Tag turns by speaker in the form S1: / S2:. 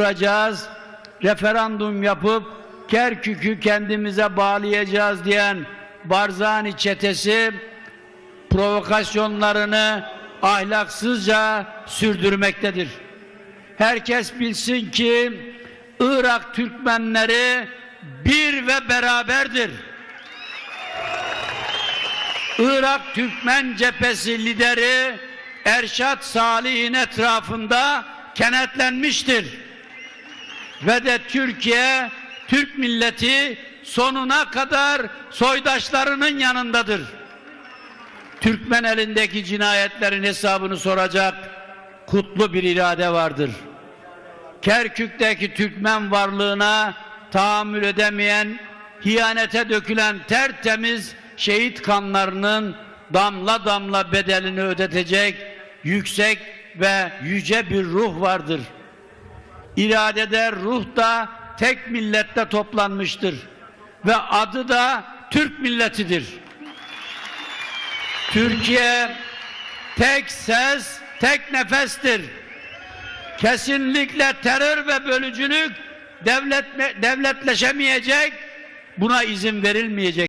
S1: kuracağız, referandum yapıp Kerkük'ü kendimize bağlayacağız diyen Barzani çetesi provokasyonlarını ahlaksızca sürdürmektedir. Herkes bilsin ki Irak Türkmenleri bir ve beraberdir. Irak Türkmen cephesi lideri Erşat Salih'in etrafında kenetlenmiştir. Ve de Türkiye, Türk milleti sonuna kadar soydaşlarının yanındadır. Türkmen elindeki cinayetlerin hesabını soracak kutlu bir irade vardır. Kerkük'teki Türkmen varlığına tahammül edemeyen, hiyanete dökülen tertemiz şehit kanlarının damla damla bedelini ödetecek yüksek ve yüce bir ruh vardır. İradede ruh da tek millette toplanmıştır ve adı da Türk milletidir. Türkiye tek ses, tek nefestir. Kesinlikle terör ve bölücülük devlet, devletleşemeyecek, buna izin verilmeyecek.